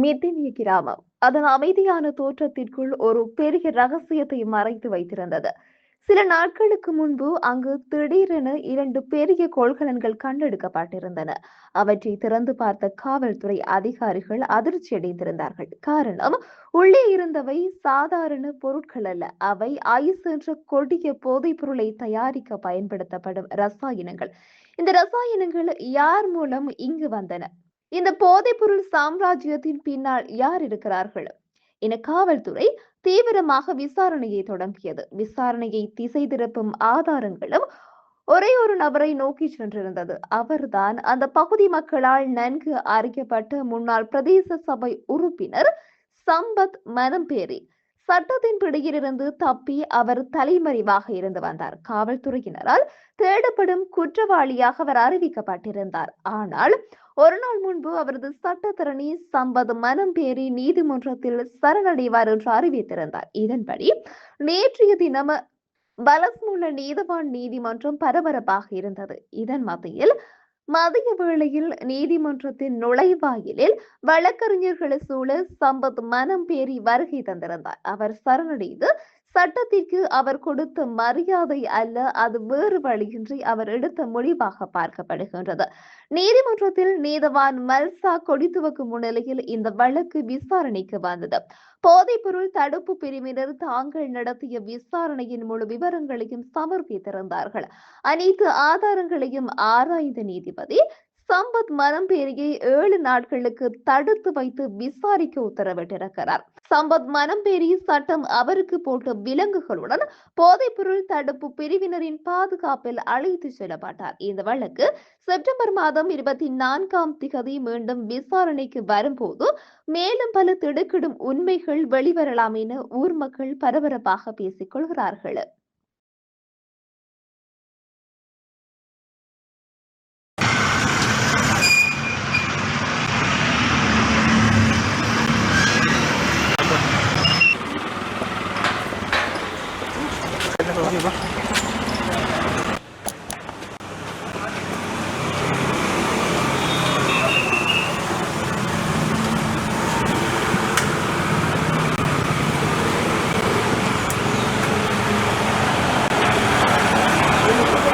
மிதினிய கிராமம். அதன் அமைதியான தோற்றத்திற்குள் ஒரு பெரிய ரகசியத்தை மறைத்து வைத்திருந்தது. சில நாட்களுக்கு முன்பு அங்கு திடீரென இரண்டு பெரிய கொள்கலன்கள் கண்டெடுக்கப்பட்டிருந்தன. அவற்றை திறந்து பார்த்த காவல்துறை அதிகாரிகள் அதிர்ச்சியடைந்திருந்தார்கள் காரணம் உள்ளே இருந்தவை சாதாரண பொருட்கள் அல்ல. அவை ஐஸ் என்ற கொடிய போதைப் பொருளை தயாரிக்க பயன்படுத்தப்படும் ரசாயனங்கள். இந்த ரசாயனங்கள் யார் மூலம் இங்கு வந்தன? இந்த போதைப்பொருள் சாம்ராஜ்யத்தின் பின்னால் யார் இருக்கிறார்கள்? என காவல்துறை தீவிரமாக விசாரணையை தொடங்கியது. விசாரணையை திசை திருப்பும் ஆதாரங்களும் ஒரே ஒரு நபரை நோக்கி சென்றிருந்தது. அவர்தான் அந்த பகுதி மக்களால் நன்கு அறியப்பட்ட முன்னாள் பிரதேச சபை உறுப்பினர் சம்பத் மனம்பேரி சட்டத்தின் பிடியிலிருந்து தப்பி அவர் தலைமறைவாக இருந்து வந்தார். காவல்துறையினரால் தேடப்படும் குற்றவாளியாக அவர் அறிவிக்கப்பட்டிருந்தார். ஆனால் ஒரு நாள் முன்பு அவரது சட்டத்திறனி சம்பத் மனம் பேரி நீதிமன்றத்தில் சரணடைவார் என்று அறிவித்திருந்தார். இதன்படி நேற்றைய தினம் பலஸ்மூல நீதவான் நீதிமன்றம் பரபரப்பாக இருந்தது. இதன் மத்தியில் மதிய வேளையில் நீதிமன்றத்தின் நுழைவாயிலில் வழக்கறிஞர்களை சூழ சம்பத் மனம் பேரி வருகை தந்திருந்தார். அவர் சரணடைந்து சட்டத்திற்கு அவர் கொடுத்த மரியாதை அல்ல அது வேறு வழியின்றி அவர் எடுத்த முடிவாக பார்க்கப்படுகின்றது. நீதிமன்றத்தில் நீதவான் மல்சா கொடித்துவக்கு முன்னிலையில் இந்த வழக்கு விசாரணைக்கு வந்தது. போதைப்பொருள் தடுப்பு பிரிவினர் தாங்கள் நடத்திய விசாரணையின் முழு விவரங்களையும் சமர்ப்பித்திருந்தார்கள். அனைத்து ஆதாரங்களையும் ஆராய்ந்த நீதிபதி சம்பத் மனம்பேரியை ஏழு நாட்களுக்கு தடுத்து வைத்து விசாரிக்க உத்தரவிட்டிருக்கிறார். சம்பத் மனம்பேரி சட்டம் அவருக்கு போட்ட விலங்குகளுடன் போதைப்பொருள் தடுப்பு பிரிவினரின் பாதுகாப்பில் அழைத்து செல்லப்பட்டார். இந்த வழக்கு செப்டம்பர் மாதம் இருபத்தி நான்காம் திகதி மீண்டும் விசாரணைக்கு வரும்போது மேலும் பல திடுக்கிடும் உண்மைகள் வெளிவரலாம் என ஊர் மக்கள் பரபரப்பாக பேசிக் கொள்கிறார்கள். Diba?